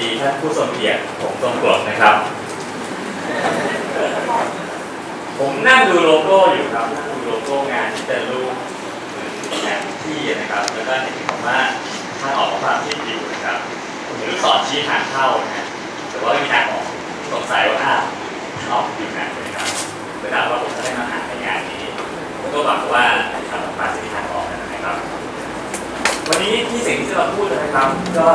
ดีท่านผู้ทรงเกียรติผมทรงกรดนะครับ ผมนั่งดูโลโก้อยู่ครับนั่งดูโลโก้งานที่เป็นรูปงานที่นะครับ แล้วก็เห็นคำว่าทางออกของความคิดอยู่นะครับผมเห็นลูกศรชี้ทางเข้านะ แต่ว่าไม่มีทางออกสงสัยว่าอ้าวออกอยู่ไหนนะครับเวลาว่าผมจะได้มาหาในงานนี้ผมก็หวังว่าทำออกมาจะมีทางออกนะครับ วันนี้ที่สิ่งที่จะมาพูดนะครับ ก็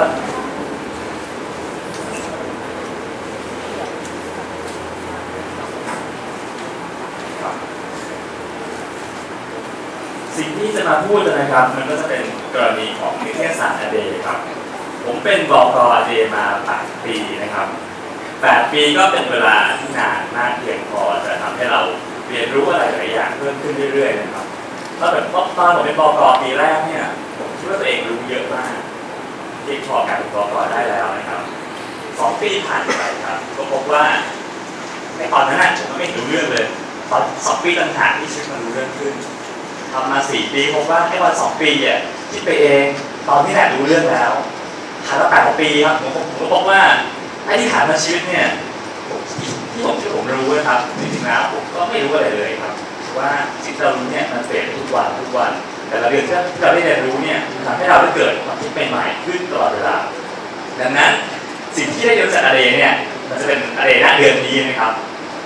สิ่งที่จะมาพูดนะครับ มันก็จะเป็นกรณีของนิเทศศาสตร์อเดย์ครับ ผมเป็นบอกรอเดย์มา 8 ปีนะครับ 8 ปีก็เป็นเวลาที่นานมากเพียงพอจะทำให้เราเรียนรู้อะไรหลายอย่างเพิ่มขึ้นเรื่อยๆนะครับตอนแบบตอนผมเป็นบอกรปีแรกเนี่ยผมคิดว่าตัวเองรู้เยอะมากเพียงพอการเป็นบอกรได้แล้วนะครับสองปีผ่านไปครับก็พบว่าในตอนนั้นผมก็ไม่รู้เรื่องเลยตอนสองปีต่างหากที่ชีวิตมันรู้เรื่องขึ้น ทำมาสี่ปีพบว่าแค่วันสองปีอะคิดไปเอง ตอนนี้แหละรู้เรื่องแล้วผ่านมาแปดปีครับผมผมก็พบว่าไอ้ที่ผ่านมาชีวิตเนี่ยที่ผมที่ผมรู้นะครับจริงๆแล้วผมก็ไม่รู้อะไรเลยครับว่าสิ่งที่เรารู้เนี่ยมันเปลี่ยนทุกวันทุกวัน แต่ละเดือนที่เราได้เรียนรู้เนี่ยทำให้เราได้เกิดความคิดใหม่ๆขึ้นตลอดเวลาดังนั้นสิ่งที่ได้เรียนจากอะไรเนี่ยมันจะเป็นอะไรหน้าเดือนนี้นะครับ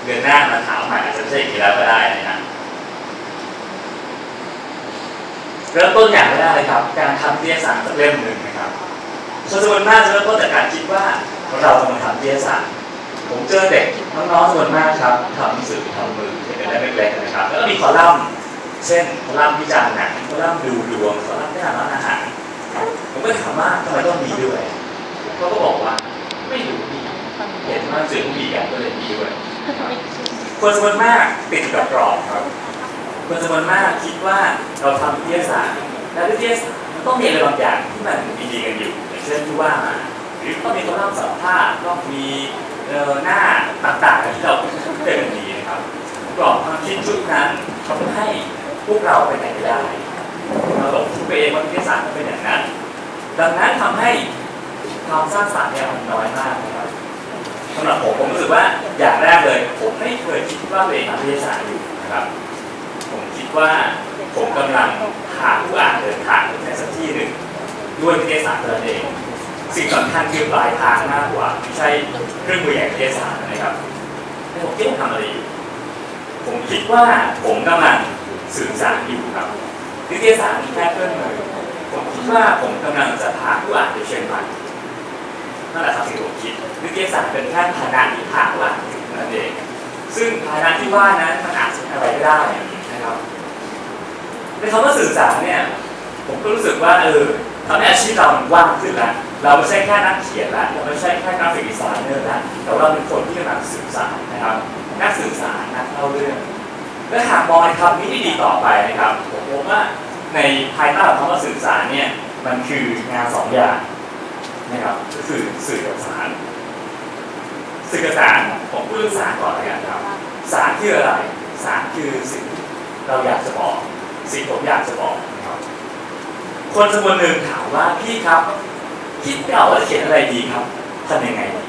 เดือนหน้ามาถามใหม่อาจจะไม่ใช่อย่างนี้แล้วก็ได้นะครับ เริ่มต้นอย่างแรกเลยครับ การทำวิทยาศาสตร์สักเล่มหนึ่งนะครับส่วนจำนวนมากจะเริ่มต้นจากการคิดว่าเรากำลังทำวิทยาศาสตร์ผมเจอเด็กน้องๆจำนวนมากครับทำหนังสือทำมือเป็นเล่มเล็กๆนะครับ แล้วก็มีคอลัมน์เช่นคอลัมน์วิจารณ์หนังคอลัมน์ดูดวงคอลัมน์ที่ทำร้านอาหารผมก็ถามว่าทำไมต้องมีด้วยเขาก็บอกว่าไม่รู้มีเห็นว่าสื่อมีกันก็เลยมีด้วยคนจำนวนมากติดกับกรอบครับ คนจำนวนมากคิดว่าเราทำวิทยาศาสตร์และวิทยาศาสตร์มันต้องมีอะไรบางอย่างที่มันดีๆกันอยู่อย่างเช่นที่ว่ามาหรือต้องมีตัวเล่าสัมภาษณ์ต้องมีเอ่อหน้าต่างๆที่เราเจอกันดีนะครับกรอบความคิดชุดนั้นทำให้พวกเราไปไหนไม่ได้เราหลงคิดไปเองว่าวิทยาศาสตร์มันเป็นอย่างนั้น ดังนั้นทำให้ความสร้างสรรค์เนี่ยมันน้อยมากนะครับสำหรับผมผมรู้สึกว่าอย่างแรกเลย ผมไม่เคยคิดว่าตัวเองทำวิทยาศาสตร์อยู่นะครับ ว่าผมกำลังพาผู้อ่านเดินทางไปในสักที่หนึ่งด้วยวิทยาศาสตร์ตัวเอง สิ่งสำคัญคือปลายทางมากกว่าไม่ใช่เครื่องมืออย่างวิทยาศาสตร์นะครับให้ผมคิดว่าทำอะไรอยู่ผมคิดว่าผมกำลังสื่อสารอยู่ครับวิทยาศาสตร์มีแค่เครื่องมือผมคิดว่าผมกำลังจะพาผู้อ่านไปเชียงใหม่นั่นแหละครับสิ่งที่ผมคิดวิทยาศาสตร์เป็นแค่พานะที่พาผู้อ่านไปถึงนั่นเองซึ่งพานะที่ว่านั้นมันอาจจะอะไรก็ได้ ในคำว่าสื่อสารเนี่ย ผมก็รู้สึกว่าเออทำให้อาชีพเรามันกว้างขึ้นล้วเราไม่ใช่แค่นักเขียนล้วเราไม่ใช่แค่กราฟิกดีไซเนอร์ล้วแต่ว่าเราเป็นคนที่กำลังสื่อสารนะครับ นักสื่อสารนักเล่าเรื่องและหากมองในคำนี้ที่ดีต่อไปนะครับ ผมพบว่าในภายใต้ของคำว่าสื่อสารเนี่ยมันคืองานสองอย่างนะครับก็คือสื่อกับสารสื่อกับสารผมพูดเรื่องสารก่อนเลยกันครับ สารคืออะไร สารคือสิ่งเราอยากจะบอก สิ่งผมอยากจะบอกครับคนจำนวนหนึ่งถามว่าพี่ครับคิดไม่ออกว่าเขียนอะไรดีครับทำยังไงดี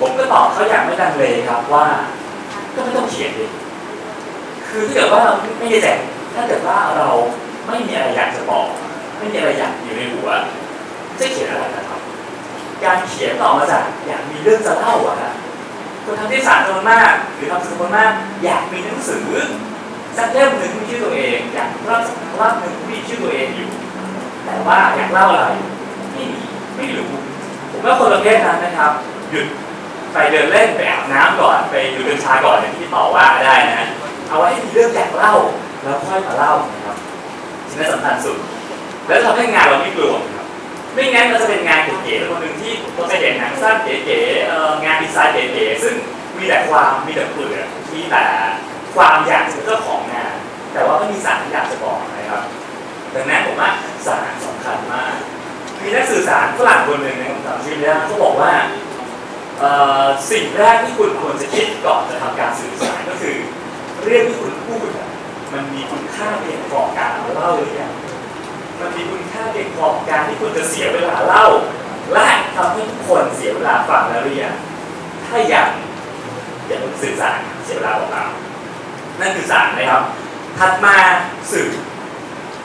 ผมก็ตอบเขาอย่างไม่ลังเลครับว่า ก็ไม่ต้องเขียนดิคือถ้าเกิดว่าเราไม่ได้แจกถ้าเกิดว่าเราไม่มีอะไรอยากจะบอก ไม่มีอะไรอยากอยู่ในหัวจะเขียนอะไรนะครับ การเขียนต่อมาจากอยากมีเรื่องจะเล่าอะนะคนทำที่สารจำนวนมากหรือทำจำนวนมากอยากมีหนังสือ สักเล่มหนึ่งมีชื่อตัวเองอยากเล่าสักเล่มหนึ่งมีชื่อตัวเองอยู่ แต่ว่าอยากเล่าอะไรไม่มีไม่รู้ผมว่าคนประเภทนั้นนะครับ หยุดไปเดินเล่นไปอาบน้ำก่อนไปดูเดินชาก่อนอย่างที่ต่อว่าได้นะเอาไว้ให้มีเรื่องอยากเล่าแล้วค่อยมาเล่านะครับสิ่งนั้นสำคัญสุด แล้วทำให้งานเราไม่กลัวครับไม่งั้นเราจะเป็นงานเก๋ๆคนหนึ่งที่เราจะเห็นหนังสั้นเก๋ๆงานดีไซน์เก๋ๆซึ่งมีแต่ความมีแต่เปลือกมีแต่ ความอยากเป็นเจ้าของงาน แต่ว่าไม่มีสารที่อยากจะบอกนะครับ ดังนั้นผมว่าสารสำคัญมาก มีนักสื่อสารฝรั่งคนหนึ่งในผมจำชื่อไม่ได้เขาบอกว่าสิ่งแรกที่คุณควรจะคิดก่อนจะทำการสื่อสารก็คือ เรื่องที่คุณพูดมันมีคุณค่าเพียงพอการเล่าหรือยังมันมีคุณค่าเพียงพอการที่คุณจะเสียเวลาเล่า และทำให้ทุกคนเสียเวลาฟังแล้วเรียนถ้าอย่างอย่าเพิ่งสื่อสารเสียเวลาเปล่า นั่นคือสารนะครับ ถัดมาสื่อ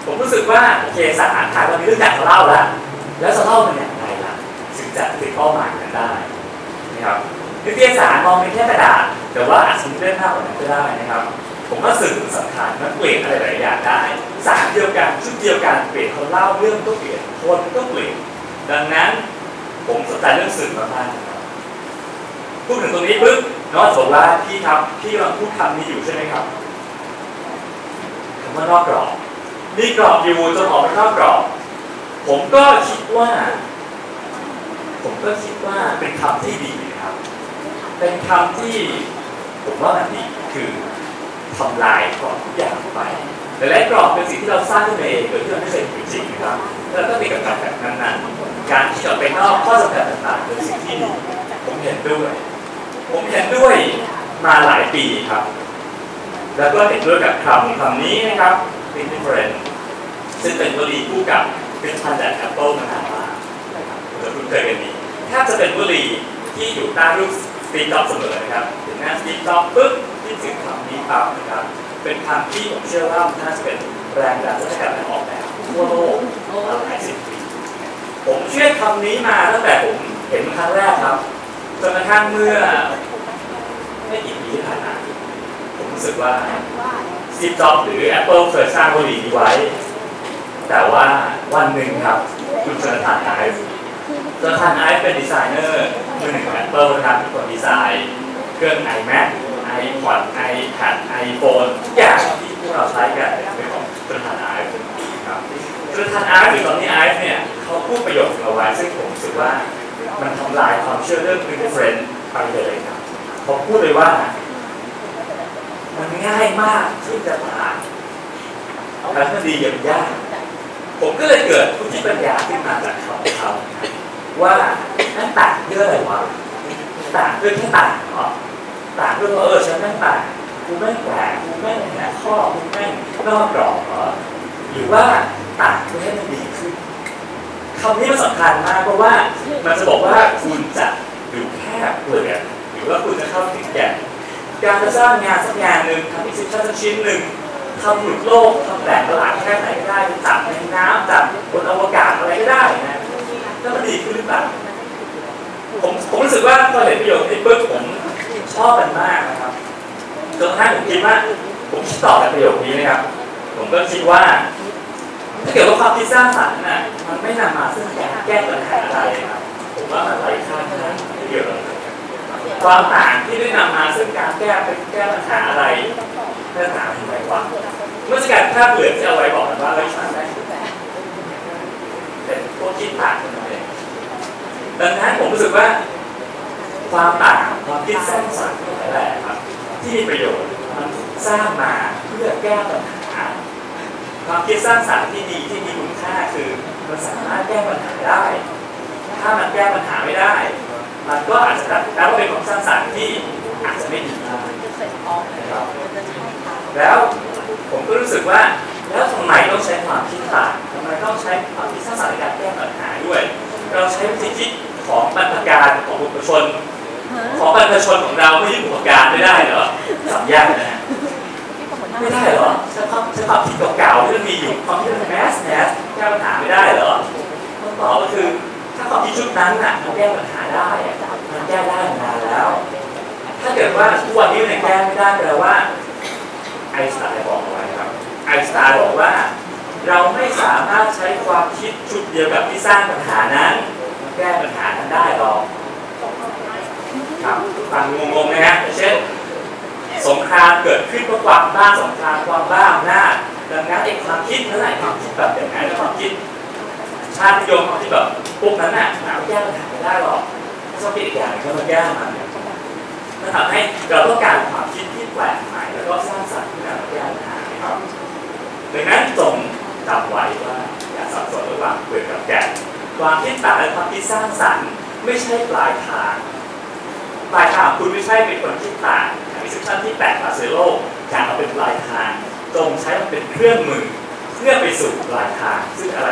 ผมรู้สึกว่าโอเคสารอ่านขายเรามีเรื่องอยากจะเล่าแล้วแล้วจะเล่าเป็นอย่างไรล่ะถึงจะถึงเป้าหมายนั้นได้นะครับนิตยสารมองเป็นแค่กระดาษแต่ว่าอาจจะมีเรื่องมากกว่านั้นก็ได้นะครับ ผมว่าสื่อสำคัญมันเปลี่ยนอะไรหลายอย่างได้ สารเดียวกันชุดเดียวกันเปลี่ยนคนเล่าเรื่องก็เปลี่ยนคนก็เปลี่ยนดังนั้นผมสนใจเรื่องสื่อมากๆพูดถึงตรงนี้ปุ๊บ น้องบอกว่าพี่ครับพี่กำลังพูดคำนี้อยู่ใช่ไหมครับคำว่านอกกรอบมีกรอบอยู่จนออกไปนอกกรอบ ผมก็คิดว่า ผมก็คิดว่าเป็นคำที่ดีนะครับ เป็นคำที่ผมว่ามันดีคือทำลายกรอบทุกอย่างไปแต่และกรอบเป็นสิ่งที่เราสร้างขึ้นมาเองโดยที่เราไม่เคยเห็นจริงนะครับแล้วก็มีกับการแบบนั้นๆการที่จะไปนอกข้อจำกัดต่างๆเป็นสิ่งที่ดีผมเห็นด้วย ผมเห็นด้วยมาหลายปีครับ แล้วก็เห็นด้วยกับคำคำนี้นะครับ indifferent ซึ่งเป็นวลีคู่กับเป็นพันธุ์แอปเปิลมานานมากผมจะคุ้นเคยกันดีแทบจะเป็นวลีที่อยู่ใต้รูปสตีฟจ็อบเสมอนะครับถึงหน้าสตีฟจ็อบปุ๊บที่ถึงคำนี้ปั๊บนะครับ เป็นคำที่ผมเชื่อว่ามันน่าจะเป็นแรงดันให้กับการออกแบบทั่วโลกมาหลายสิบปีผมเชื่อคำนี้มาตั้งแต่ผมเห็นครั้งแรกครับ จนกระทั่งเมื่อไม่กี่ปีที่ผ่านมาผมรู้สึกว่าสตีจ็อบหรือ Apple เคยสร้างวลีนี้ไว้ แต่ว่าวันหนึ่งครับ คุณจนทานไอฟ์จนทานไอฟ์เป็นดีไซเนอร์มือหนึ่งของ Apple นะครับเป็นคนดีไซน์เครื่อง iMac iPod iPad iPhone ทุกอย่างที่พวกเราใช้กันเป็นของจนทานไอฟ์ครับจนทานไอฟ์หรือตอนนี้ไอฟ์เนี่ยเขาพูดประโยคเอาไว้ซึ่งผมรู้สึกว่า มันทำลายความเชื่อเรื่อง indifferent ไปเลยครับเขาพูดเลยว่า มันง่ายมากที่จะผ่านแล้วมันดีย่งยากผมก็เลยเกิดพุทธิปัญญาขึ้นมาจากเขาเขาว่านั่นต่างเรื่ออะไรวะต่างเรื่องแค่ต่างเหรอต่างเรื่อว่าเออฉันแม่งต่างกูแม่แปลกกูแม่แหกข้อกูแม่นอกกรอบเหรอหรือว่าต่างเพื่อให้มันดีขึ้นคำนี้มันสำคัญมากเพราะว่า มันจะบอกว่าคุณจะดูแค่เปลือกหรือว่าคุณจะเข้าถึงแก่นการจะสร้างงานสักงานหนึ่งทำอิสิชันสักชิ้นหนึ่งทำหลุดโลกทำแปลกประหลาดแค่ไหนก็ได้จับในน้ำจับบนอวกาศอะไรก็ได้นะแล้วมันดีขึ้นหรือเปล่าผมผมรู้สึกว่าพอเห็นประโยคนี้ปุ๊บผมชอบมันมากนะครับจนกระทั่งผมคิดว่าผมคิดต่อจากประโยคนี้นะครับ ผมก็คิดว่า ถ้าเกิดว่าความคิดสร้างสรรค์น่ะมันไม่นำมาซึ่งการแก้ปัญหาอะไรครับ ว่ามันไร้ค่าเท่านั้นเกี่ยวเลยความต่างที่ได้นำมาซึ่งการแก้เป็นแก้ปัญหาอะไรเพื่อถามทำไมวะเมื่อสกัดภาพเหลืองที่เอาไว้บอกว่าเฮ้ยฉันได้เป็นพวกคิดต่างกันเองดังนั้นผมรู้สึกว่า ความต่างความคิดสร้างสรรค์หลายๆครับ ที่มีประโยชน์มันสร้างมาเพื่อแก้ปัญหาความคิดสร้างสรรค์ที่ดีที่มีคุณค่าคือมันสามารถแก้ปัญหาได้ ถ้ามันแก้ปัญหาไม่ได้ มันก็อาจจะนับว่าเป็นความสร้างสรรค์ที่อาจจะไม่ดีมากนะครับแล้วผมก็รู้สึกว่าแล้วทำไมต้องใช้ความคิดต่างทำไมต้องใช้ความคิดสร้างสรรค์ในการแก้ปัญหาด้วย เราใช้วิธีคิดของบรรพการของบุคคลชน ของบรรพชนของเราไม่ใช่บุคการไม่ได้เหรอสับยากนะฮะไม่ได้เหรอใช้ความใช้ความคิดเก่าๆที่มันมีอยู่ความคิดแมสแมสแก้ปัญหาไม่ได้เหรอคำตอบก็คือ ถ้าความคิดชุดนั้นน่ะมันแก้ปัญหาได้มันแก้ได้มานานแล้ว ถ้าเกิดว่าทุกวันนี้มันแก้ไม่ได้แปลว่าไอน์สไตน์บอกอาไว้ครับไอสไตน์บอกว่า เราไม่สามารถใช้ความคิดชุดเดียวกับที่สร้างปัญหานั้น แก้ปัญหานั้นได้หรอกครับฟังงงๆนะฮะเช่นสงครามเกิดขึ้นเพราะความบ้าสงครามความบ้าอำนาจดังนั้นไอ้ความคิดนั่นแหละความคิดแบบอย่างนั้นความคิด ชาตินิยมความคิดแบบพวกนั้นน่ะหาแก้ปัญหาไม่ได้หรอกชอบคิดอีกอย่างก็มันยากมันนั่นทำให้เราต้องการความคิดที่แปลกใหม่แล้วก็สร้างสรรค์ขึ้นมาแก้ปัญหาครับดังนั้นจงจำไว้ว่าอย่าสับสนระหว่างเปลือกกับแก่นความคิดต่างและความคิดสร้างสรรค์ ไม่ใช่ปลายทางปลายทางคุณไม่ใช่เป็นคนคิดต่างมีสิชั่นที่แปลกมาเซโลกการเอาเป็นปลายทางจงใช้มันเป็นเครื่องมือเพื่อไปสู่ปลายทางซึ่งอะไร